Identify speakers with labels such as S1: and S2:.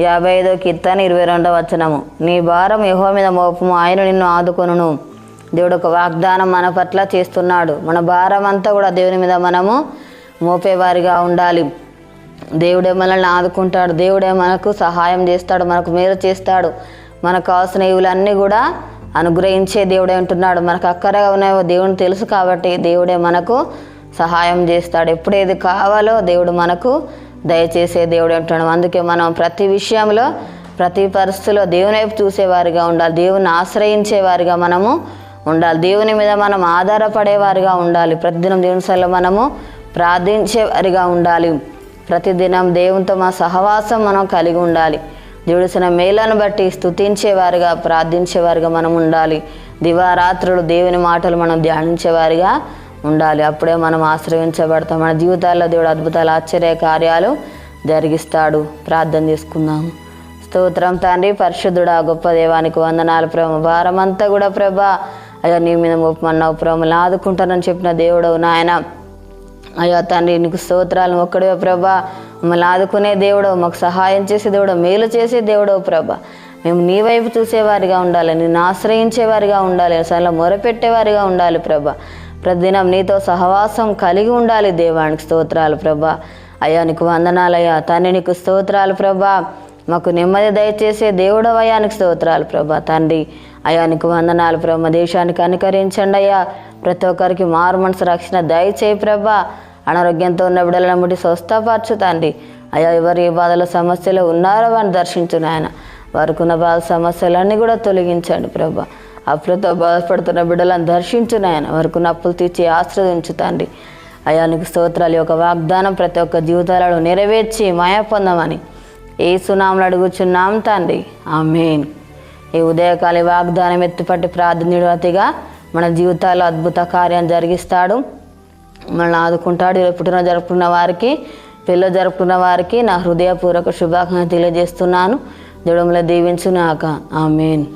S1: యాభై ఐదో కీర్తన ఇరవై రెండవ వచనము. నీ భారం యహో మీద మోపము ఆయన నిన్ను ఆదుకొనును. దేవుడు ఒక వాగ్దానం మన పట్ల చేస్తున్నాడు. మన భారం అంతా కూడా దేవుని మీద మనము మోపేవారిగా ఉండాలి. దేవుడే మనల్ని ఆదుకుంటాడు. దేవుడే మనకు సహాయం చేస్తాడు. మనకు మేలు చేస్తాడు. మనకు కావాల్సిన ఇవులన్నీ కూడా అనుగ్రహించే దేవుడే ఉంటున్నాడు. మనకు అక్కరగా ఉన్నాయో దేవుని తెలుసు కాబట్టి దేవుడే మనకు సహాయం చేస్తాడు. ఎప్పుడు ఏది కావాలో దేవుడు మనకు దయచేసే దేవుడు ఉంటున్నాడు అందుకే మనం ప్రతి విషయంలో ప్రతి పరిస్థితిలో దేవుని వైపు చూసేవారిగా ఉండాలి. దేవుని ఆశ్రయించేవారిగా మనము ఉండాలి. దేవుని మీద మనం ఆధారపడేవారిగా ఉండాలి. ప్రతిదినం దేవుని సల్ల మనము ప్రార్థించేవారిగా ఉండాలి. ప్రతిదినం దేవునితో మా సహవాసం మనం కలిగి ఉండాలి. దేవుడిసిన మేలను బట్టి స్తుతించేవారిగా ప్రార్థించేవారిగా మనం ఉండాలి. దివారాత్రులు దేవుని మాటలు మనం ధ్యానించేవారిగా ఉండాలి. అప్పుడే మనం ఆశ్రయించబడతాం. మన జీవితాల్లో దేవుడు అద్భుతాలు ఆశ్చర్య కార్యాలు జరిగిస్తాడు. ప్రార్థన చేసుకుందాము. స్తోత్రం తండ్రి పరిశుద్ధుడా గొప్ప దేవానికి వందనాలు ప్రేమ భారమంతా కూడా ప్రభా అయ్యా నీ మీద మోపమన్నావు ప్రేమలు ఆదుకుంటానని చెప్పిన దేవుడవు నాయన. అయ్యా తండ్రి నీకు స్తోత్రాలు ఒక్కడే ప్రభా. మమ్మల్ని ఆదుకునే దేవుడు మాకు సహాయం చేసే దేవుడు మేలు చేసే దేవుడవు ప్రభా. మేము నీ వైపు చూసేవారిగా ఉండాలి. నిన్ను ఆశ్రయించేవారిగా ఉండాలి. అసలు మొరపెట్టేవారిగా ఉండాలి ప్రభా. ప్రతిదినం నీతో సహవాసం కలిగి ఉండాలి దేవానికి స్తోత్రాలు ప్రభా. అయ్యా నీకు వందనాలయ్యా. తండ్రి నీకు స్తోత్రాలు ప్రభా. మాకు నెమ్మది దయచేసే దేవుడవయానికి స్తోత్రాలు ప్రభా. తండ్రి అయానికి వందనాలు ప్రభా. దేశానికి అనుకరించండి అయ్యా. ప్రతి ఒక్కరికి మారు మనసు రక్షణ దయచేయి ప్రభా. అనారోగ్యంతో ఉన్న బిడ్డలను బట్టి స్వస్థపరచు తండ్రి. అయ్యా ఎవరు ఏ బాధల సమస్యలు ఉన్నారో వారిని దర్శించు నాయన వారికి ఉన్న బాధ సమస్యలన్నీ కూడా తొలగించండి ప్రభా. అప్పులతో బాధపడుతున్న బిడ్డలను దర్శించిన ఆయన వారికి అప్పులు తీర్చి ఆశ్రదించు తండ్రి. అయ్యా స్తోత్రాలు యొక్క వాగ్దానం ప్రతి ఒక్క జీవితాలలో నెరవేర్చి మాయ పొందమని ఏ సునాములు అడుగుచున్నాం తండ్రి. మెయిన్ ఈ ఉదయకాలి వాగ్దానం ఎత్తుపట్టి ప్రార్థనీయుడతిగా మన జీవితాల్లో అద్భుత కార్యం జరిగిస్తాడు. మనల్ని ఆదుకుంటాడు. పుట్టిన జరుపుకున్న వారికి పిల్ల జరుపుకున్న వారికి నా హృదయపూర్వక శుభాకాంక్షలు తెలియజేస్తున్నాను. దేవుడు దీవించునాక మెయిన్